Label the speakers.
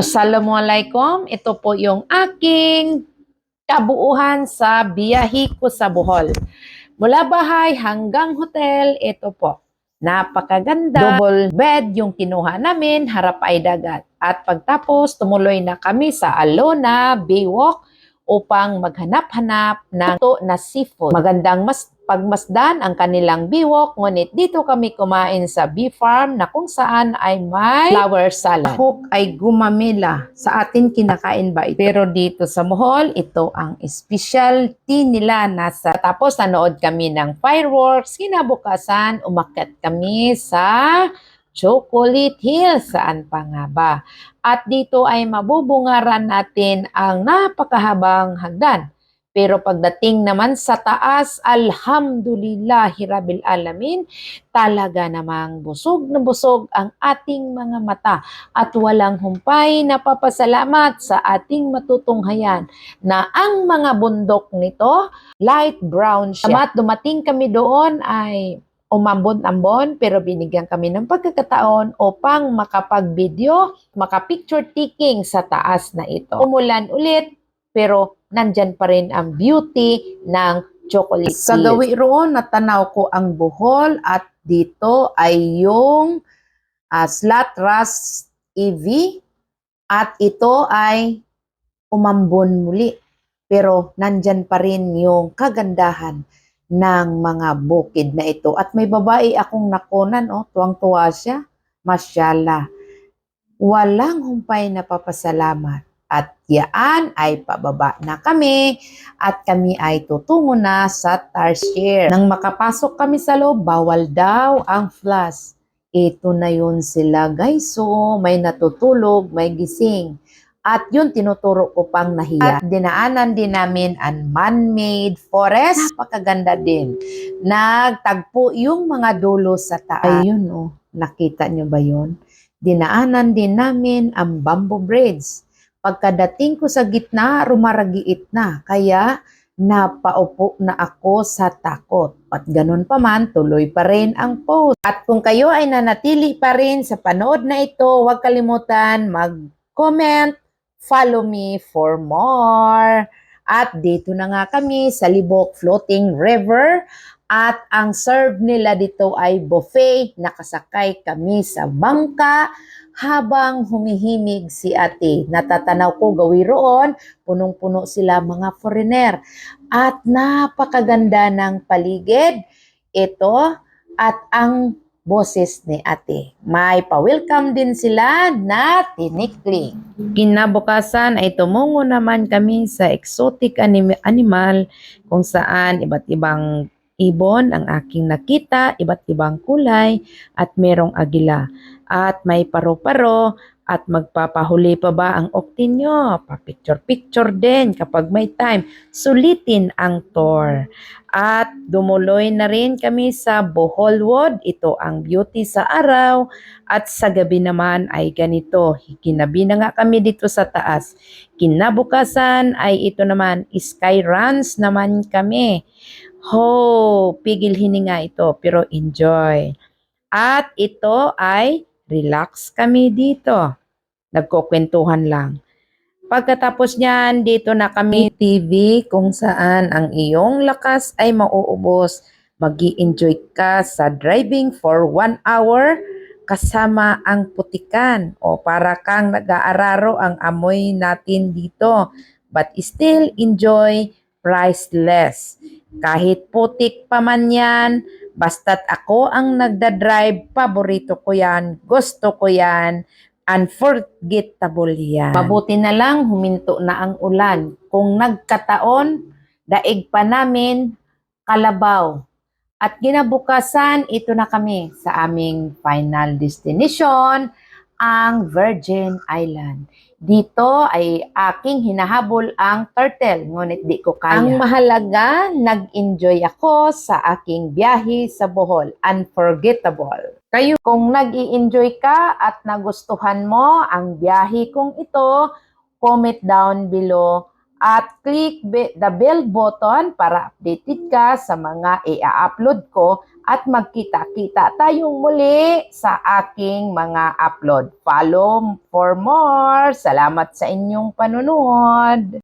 Speaker 1: Assalamualaikum. Ito po yung aking kabuuhan sa biyahe ko sa Bohol. Mula bahay hanggang hotel, ito po. Napakaganda. Double bed yung kinuha namin, harap ay dagat. At pagtapos, tumuloy na kami sa Alona Baywalk upang maghanap-hanap ng to na seafood. Magandang mas pagmasdan ang kanilang biwok, ngunit dito kami kumain sa bee farm na kung saan ay may flower salad. Hook ay gumamela. Sa atin kinakain ba ito? Pero dito sa Mohol, ito ang specialty nila. Nasa, tapos nanood kami ng fireworks. Kinabukasan, umakyat kami sa Chocolate Hill. Saan pa nga ba? At dito ay mabubungaran natin ang napakahabang hagdan. Pero pagdating naman sa taas, alhamdulillah, hirabil alamin, talaga namang busog na busog ang ating mga mata at walang humpay na papasalamat sa ating matutunghayan na ang mga bundok nito, light brown siya. At dumating kami doon ay umambon-ambon pero binigyan kami ng pagkakataon upang makapag-video, makapicture taking sa taas na ito. Umulan ulit pero nandyan pa rin ang beauty ng chocolate
Speaker 2: Sa gawi roon, natanaw ko ang buhol at dito ay yung uh, Slat Ras EV at ito ay umambon muli. Pero nandyan pa rin yung kagandahan ng mga bukid na ito. At may babae akong nakunan, oh, tuwang-tuwa siya. Masyala. Walang humpay na papasalamat. At yaan ay pababa na kami at kami ay tutungo na sa Tarsier. Nang makapasok kami sa loob, bawal daw ang flash. Ito na yun sila guys. So, may natutulog, may gising. At yun, tinuturo ko pang nahiya. At dinaanan din namin ang man-made forest. Napakaganda din. Nagtagpo yung mga dulo sa taas. Ayun, oh. Nakita nyo ba yun? Dinaanan din namin ang bamboo bridge. Pagkadating ko sa gitna, rumaragiit na. Kaya napaupo na ako sa takot. At ganun pa man, tuloy pa rin ang post. At kung kayo ay nanatili pa rin sa panood na ito, huwag kalimutan mag-comment, follow me for more. At dito na nga kami sa Libok Floating River. At ang serve nila dito ay buffet. Nakasakay kami sa bangka habang humihimig si ate. Natatanaw ko gawi roon, punong-puno sila mga foreigner. At napakaganda ng paligid. Ito at ang boses ni ate. May pa-welcome din sila na tinikling. Kinabukasan ay tumungo naman kami sa exotic anim- animal kung saan iba't ibang ibon ang aking nakita, iba't ibang kulay at merong agila. At may paro-paro at magpapahuli pa ba ang oktin nyo? Pa-picture-picture din kapag may time. Sulitin ang tour. At dumuloy na rin kami sa Boholwood. Ito ang beauty sa araw. At sa gabi naman ay ganito. Kinabi na nga kami dito sa taas. Kinabukasan ay ito naman, sky runs naman kami. Ho, pigil hininga ito, pero enjoy. At ito ay relax kami dito. Nagkukwentuhan lang. Pagkatapos niyan, dito na kami TV kung saan ang iyong lakas ay mauubos. mag enjoy ka sa driving for one hour kasama ang putikan o para kang nag-aararo ang amoy natin dito. But still enjoy priceless. Kahit putik pa man yan, basta't ako ang nagda-drive, paborito ko yan, gusto ko yan, unforgettable yan. Mabuti na lang, huminto na ang ulan. Kung nagkataon, daig pa namin, kalabaw. At ginabukasan, ito na kami sa aming final destination, ang Virgin Island. Dito ay aking hinahabol ang turtle, ngunit di ko kaya. Ang mahalaga, nag-enjoy ako sa aking biyahe sa Bohol. Unforgettable. Kayo, kung nag enjoy ka at nagustuhan mo ang biyahe kong ito, comment down below at click the bell button para updated ka sa mga i-upload ko at magkita-kita tayong muli sa aking mga upload. Follow for more. Salamat sa inyong panunood.